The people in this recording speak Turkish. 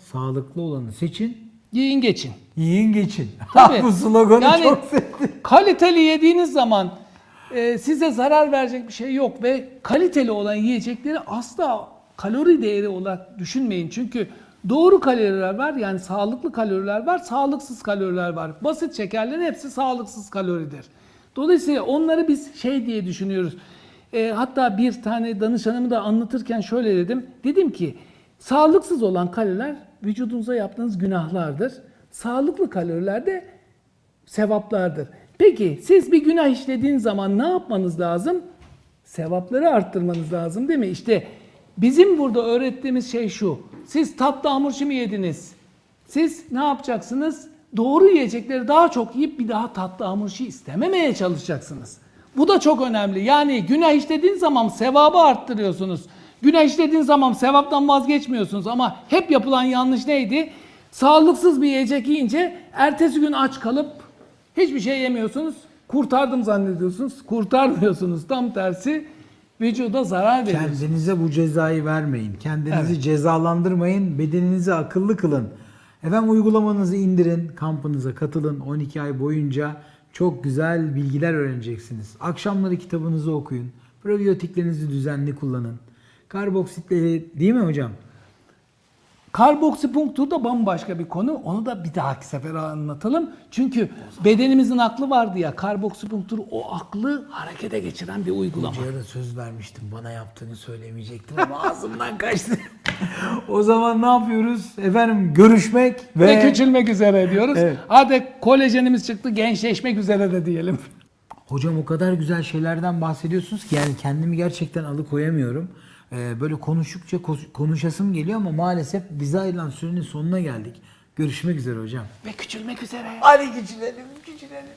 sağlıklı olanı seçin, Yiyin geçin. yiyin geçin. Tabii. Bu sloganı Yani- çok sevdim. Kaliteli yediğiniz zaman e, size zarar verecek bir şey yok ve kaliteli olan yiyecekleri asla kalori değeri olarak düşünmeyin. Çünkü doğru kaloriler var yani sağlıklı kaloriler var, sağlıksız kaloriler var. Basit şekerlerin hepsi sağlıksız kaloridir. Dolayısıyla onları biz şey diye düşünüyoruz. E, hatta bir tane danışanımı da anlatırken şöyle dedim. Dedim ki sağlıksız olan kaloriler vücudunuza yaptığınız günahlardır. Sağlıklı kaloriler de sevaplardır. Peki siz bir günah işlediğiniz zaman ne yapmanız lazım? Sevapları arttırmanız lazım değil mi? İşte bizim burada öğrettiğimiz şey şu. Siz tatlı hamur mi yediniz? Siz ne yapacaksınız? Doğru yiyecekleri daha çok yiyip bir daha tatlı hamur istememeye çalışacaksınız. Bu da çok önemli. Yani günah işlediğiniz zaman sevabı arttırıyorsunuz. Günah zaman sevaptan vazgeçmiyorsunuz ama hep yapılan yanlış neydi? Sağlıksız bir yiyecek yiyince ertesi gün aç kalıp hiçbir şey yemiyorsunuz. Kurtardım zannediyorsunuz. Kurtarmıyorsunuz. Tam tersi vücuda zarar veriyorsunuz. Kendinize bu cezayı vermeyin. Kendinizi Evet. cezalandırmayın. Bedeninizi akıllı kılın. Efendim uygulamanızı indirin. Kampınıza katılın. 12 ay boyunca çok güzel bilgiler öğreneceksiniz. Akşamları kitabınızı okuyun. Probiyotiklerinizi düzenli kullanın. Karboksit değil mi hocam? Karboksipunktur da bambaşka bir konu. Onu da bir dahaki sefer anlatalım. Çünkü bedenimizin aklı vardı ya. Karboksipunktur o aklı harekete geçiren bir uygulama. Hocaya da söz vermiştim. Bana yaptığını söylemeyecektim ama ağzımdan kaçtı. o zaman ne yapıyoruz? Efendim görüşmek ve... Ve küçülmek üzere diyoruz. Evet. Hadi kolajenimiz çıktı. Gençleşmek üzere de diyelim. Hocam o kadar güzel şeylerden bahsediyorsunuz ki yani kendimi gerçekten alıkoyamıyorum. Ee, böyle konuştukça konuşasım geliyor ama maalesef bize ayrılan sürenin sonuna geldik. Görüşmek üzere hocam. Ve küçülmek üzere. Hadi küçülelim, küçülelim.